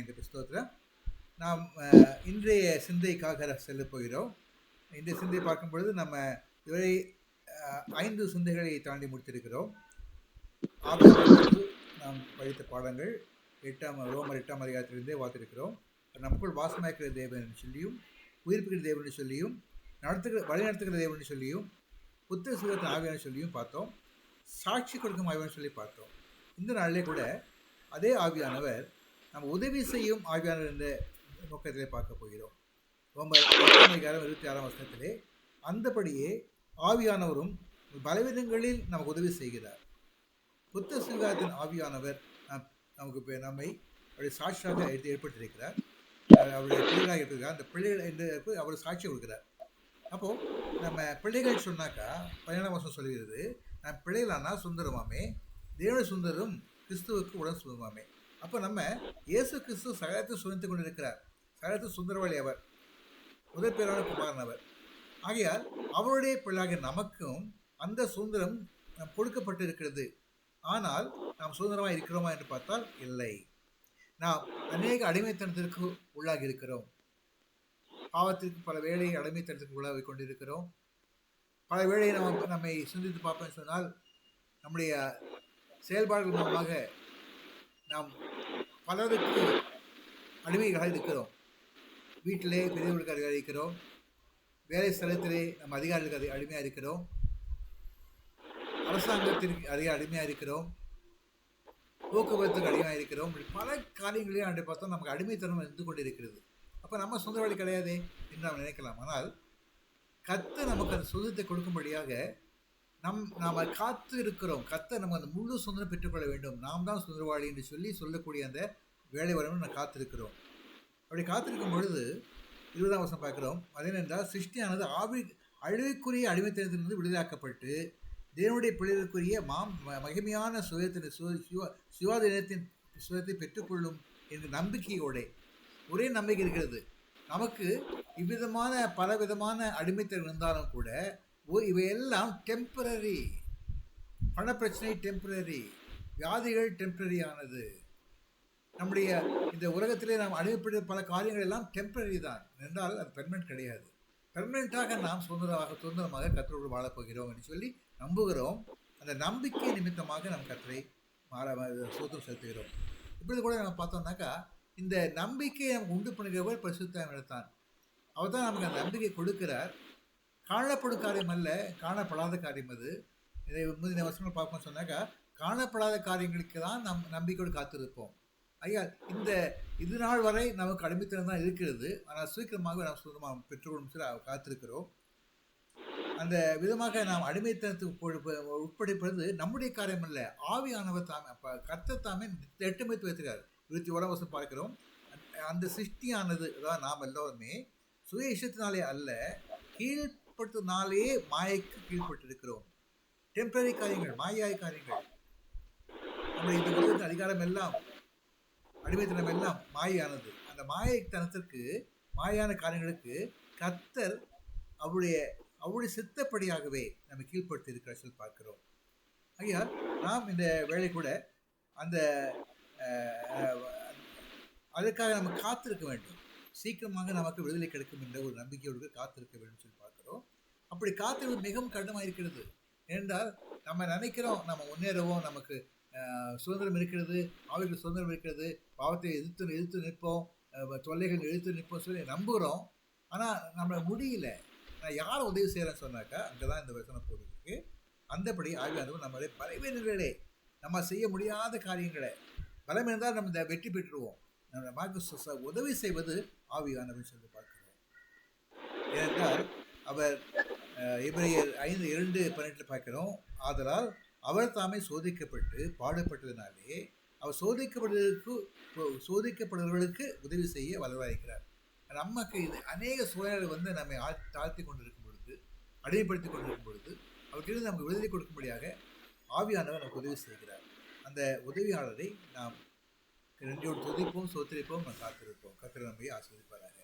எங்கள் புஸ்தகத்தில் நாம் இன்றைய சிந்தைக்காக செல்ல போகிறோம். இன்றைய சிந்தை பார்க்கும் பொழுது நம்ம இதுவரை ஐந்து சிந்தைகளை தாண்டி முடித்திருக்கிறோம். நாம் படித்த பாடங்கள் எட்டாம் ரோமர் எட்டாம் அதிகாரத்திலிருந்தே வாத்திருக்கிறோம் நமக்குள் வாசமாக்கிற தேவன் சொல்லியும் உயிர்ப்பிக்கிற தேவன் சொல்லியும் நடத்துகிற வழி நடத்துகிற தேவன் சொல்லியும் புத்த சுகத்தின் ஆவியான சொல்லியும் பார்த்தோம். சாட்சி கொடுக்கும் ஆவியான சொல்லி பார்த்தோம். இந்த நாளிலே கூட அதே ஆவியானவர் நம்ம உதவி செய்யும் ஆவியானவர் என்ற நோக்கத்திலே பார்க்க போகிறோம். ரொம்ப அதிகாரம் இருபத்தி ஆறாம் வருஷத்திலே அந்தபடியே ஆவியானவரும் பலவிதங்களில் நமக்கு உதவி செய்கிறார். புத்த சிங்காரத்தின் ஆவியானவர் நம் நமக்கு இப்போ நம்மை அவருடைய சாட்சியாக எடுத்து ஏற்பட்டிருக்கிறார் அவர் அவருடைய பிள்ளைகளாக இருக்கிறார். அந்த பிள்ளைகள் என்று அவர் சாட்சி கொடுக்கிறார். அப்போது நம்ம பிள்ளைகள் சொன்னாக்கா பதினேழாம் வருஷம் சொல்லுகிறது நான் பிள்ளைகளானா சுந்தரமாமே தேவ சுந்தரம் கிறிஸ்துவுக்கு உடன் சுந்தரமாமே அப்போ நம்ம இயேசு கிறிஸ்து சகலத்தை சுதந்தித்து கொண்டிருக்கிறார். சகலத்தை சுந்தரவாளி அவர் முதல் குமாரன் அவர். ஆகையால் அவருடைய பிள்ளாக நமக்கும் அந்த சுதந்திரம் கொடுக்கப்பட்டு கொடுக்கப்பட்டிருக்கிறது. ஆனால் நாம் சுதந்திரமாக இருக்கிறோமா என்று பார்த்தால் இல்லை. நாம் அநேக அடிமைத்தனத்திற்கு உள்ளாகி இருக்கிறோம். பாவத்திற்கு பல வேலை அடிமைத்தனத்திற்கு உள்ளாகி கொண்டிருக்கிறோம். பல வேளையை நம்ம நம்மை சிந்தித்து பார்ப்போம் சொன்னால் நம்முடைய செயல்பாடுகள் மூலமாக நாம் பலருக்கு அடிமைகளாக இருக்கிறோம். வீட்டிலே பெரியவர்களுக்கு அதிகாரி இருக்கிறோம். வேலை ஸ்தலத்திலே நம்ம அதிகாரிகளுக்கு அது அடிமையாக இருக்கிறோம். அரசாங்கத்திற்கு அதிக அடிமையாக இருக்கிறோம். போக்குவரத்துக்கு அடிமையாக இருக்கிறோம். பல காரியங்களையும் அன்றை பார்த்தா நமக்கு அடிமைத்தனம் இருந்து கொண்டு இருக்கிறது அப்போ நம்ம சொந்த வழி கிடையாது என்று நாம் நினைக்கலாம். ஆனால் கத்து நமக்கு அந்த சுதந்திரத்தை கொடுக்கும்படியாக நம் நாம் காத்து இருக்கிறோம் கத்தை நம்ம அந்த முழு சுதந்திரம் பெற்றுக்கொள்ள வேண்டும். நாம் தான் சுதந்திரவாளி என்று சொல்லி சொல்லக்கூடிய அந்த வேலை வரணும் நான் காத்திருக்கிறோம். அப்படி காத்திருக்கும் பொழுது இருபதாம் வருஷம் பார்க்குறோம். அதேனென்றால் சிருஷ்டியானது ஆவி அழிவுக்குரிய அடிமைத்தனத்திலிருந்து விடுதலாக்கப்பட்டு தேவனுடைய பிள்ளைகளுக்குரிய மாம் ம- மகிமையான சுயத்தின் சுய சிவா சிவாதீனத்தின் சுயத்தை பெற்றுக்கொள்ளும் என்ற நம்பிக்கையோட ஒரே நம்பிக்கை இருக்கிறது. நமக்கு இவ்விதமான பல விதமான அடிமைத்தனம் இருந்தாலும் கூட இவையெல்லாம் டெம்பரரி பணப்பிரச்சனை டெம்பரரி வியாதிகள் டெம்பரரியானது நம்முடைய இந்த உலகத்திலே நாம் அடையப்பட்ட பல காரியங்கள் எல்லாம் டெம்பரரி தான். என்றால் அது பெர்மனன்ட் கிடையாது. பெர்மனண்ட்டாக நாம் சுதந்திரமாக சுதந்திரமாக கத்தரோடு வாழப்போகிறோம் என்று சொல்லி நம்புகிறோம். அந்த நம்பிக்கை நிமித்தமாக நம் கத்தரை மாற சுதந்திரம் செலுத்துகிறோம். இப்படி கூட நம்ம பார்த்தோம்னாக்கா இந்த நம்பிக்கையை நமக்கு உண்டு பண்ணுகிறவர் பரிசுத்தான் அவர் தான் நமக்கு அந்த நம்பிக்கை கொடுக்கிறார். காணப்படும் காரியம் அல்ல காணப்படாத காரியம் அது. இதை முந்தின வருஷங்கள் பார்ப்போம் சொன்னாக்கா காணப்படாத காரியங்களுக்கு தான் நம் நம்பிக்கையோடு காத்திருப்போம். ஐயா இந்த இது நாள் வரை நமக்கு அடிமைத்தனம் தான் இருக்கிறது. ஆனால் சீக்கிரமாக நாம் சுதந்திரமாக பெற்றுக்கொள்ளும் சொல்லி காத்திருக்கிறோம். அந்த விதமாக நாம் அடிமைத்தனத்துக்கு உட்படுப்பது நம்முடைய காரியம் அல்ல. ஆவியானவர் தாமே அப்போ கர்த்தர் தாமே எட்டுமைத்து வைத்திருக்கார் இருபத்தி ஓராம் வருஷம் பார்க்கிறோம். அந்த- சிருஷ்டியானது அதாவது நாம் எல்லோருமே. சுய இஷ்டத்தினாலே அல்ல கீழ் கீழ்படுத்தினாலே மாயைக்கு கீழ்பட்டிருக்கிறோம் டெம்பரரி காரியங்கள் மாயாய் காரியங்கள். நம்முடைய இந்த உலகத்தின் அதிகாரம் எல்லாம் அடிமைத்தனம் எல்லாம் மாயானது அந்த மாயத்தனத்திற்கு மாயான காரியங்களுக்கு கத்தர் அவருடைய அவருடைய சித்தப்படியாகவே நம்ம கீழ்ப்படுத்தி இருக்கிற சொல்லி பார்க்கிறோம். ஐயா நாம் இந்த வேலை கூட அந்த அதற்காக நம்ம காத்திருக்க வேண்டும். சீக்கிரமாக நமக்கு விடுதலை கிடைக்கும் என்ற ஒரு நம்பிக்கையோடு காத்திருக்க வேண்டும் சொல்லி பார்க்கிறோம். அப்படி காத்திருப்பது மிகவும் கடினமாக இருக்கிறது. ஏனென்றால் நம்ம நினைக்கிறோம் நம்ம முன்னேறவும் நமக்கு சுதந்திரம் இருக்கிறது ஆவிகள் சுதந்திரம் இருக்கிறது பாவத்தை எதிர்த்து எதிர்த்து நிற்போம் தொல்லைகள் எதிர்த்து நிற்போம் சொல்லி நம்புகிறோம். ஆனால் நம்மளை முடியல. நான் யார் உதவி செய்கிறேன்னு சொன்னாக்கா அங்கே தான் இந்த வசனம் போட்டுருக்கு. அந்தபடி ஆவியானவர் நம்மளை பலவீனங்களே நம்ம செய்ய முடியாத காரியங்களை பலம் இருந்தால் நம்ம இந்த வெற்றி பெற்றுருவோம். நம்ம நமக்கு உதவி செய்வது ஆவியானவர் சொல்லி பார்க்கிறோம். ஏனென்றால் அவர் இவரையர் ஐந்து இரண்டு பன்னெண்டில் பார்க்கிறோம் ஆதலால் அவர் தாமே சோதிக்கப்பட்டு பாடுபட்டதினாலே அவர் சோதிக்கப்படுவதற்கு சோதிக்கப்படுபவர்களுக்கு உதவி செய்ய வளர்வாயிருக்கிறார் நமக்கு இது அநேக சூழல்கள் வந்து நம்மை ஆ தாழ்த்தி கொண்டிருக்கும் பொழுது அடிமைப்படுத்தி கொண்டிருக்கும் பொழுது அவற்றிலிருந்து நமக்கு விடுதலை கொடுக்கும்படியாக ஆவியானவர் நமக்கு உதவி செய்கிறார். அந்த உதவியாளரை நாம் நன்றியோடு துதிப்போம் சோத்திரிப்போம் காத்திருப்போம். கத்திர நம்மை ஆஸ்வதிப்பாராக